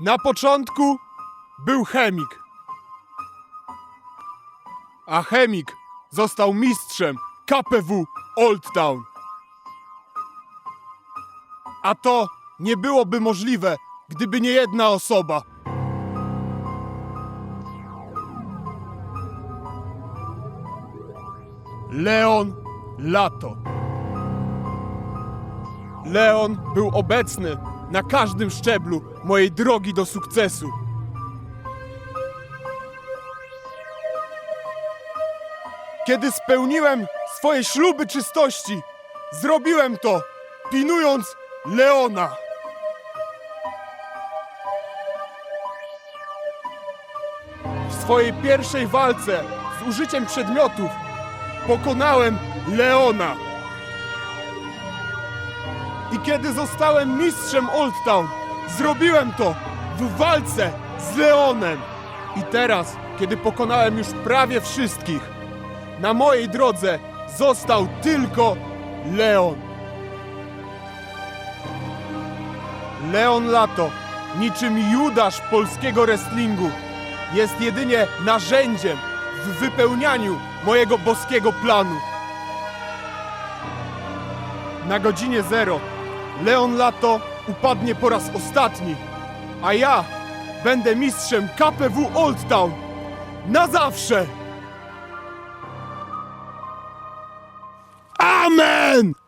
Na początku był chemik. A chemik został mistrzem KPW Old Town. A to nie byłoby możliwe, gdyby nie jedna osoba. Leon Lato. Leon był obecny na każdym szczeblu mojej drogi do sukcesu. Kiedy spełniłem swoje śluby czystości, zrobiłem to, pinując Leona. W swojej pierwszej walce z użyciem przedmiotów pokonałem Leona. I kiedy zostałem mistrzem Old Town, zrobiłem to w walce z Leonem. I teraz, kiedy pokonałem już prawie wszystkich, na mojej drodze został tylko Leon. Leon Lato, niczym Judasz polskiego wrestlingu, jest jedynie narzędziem w wypełnianiu mojego boskiego planu. Na godzinie zero Leon Lato upadnie po raz ostatni, a ja będę mistrzem KPW Old Town na zawsze! Amen!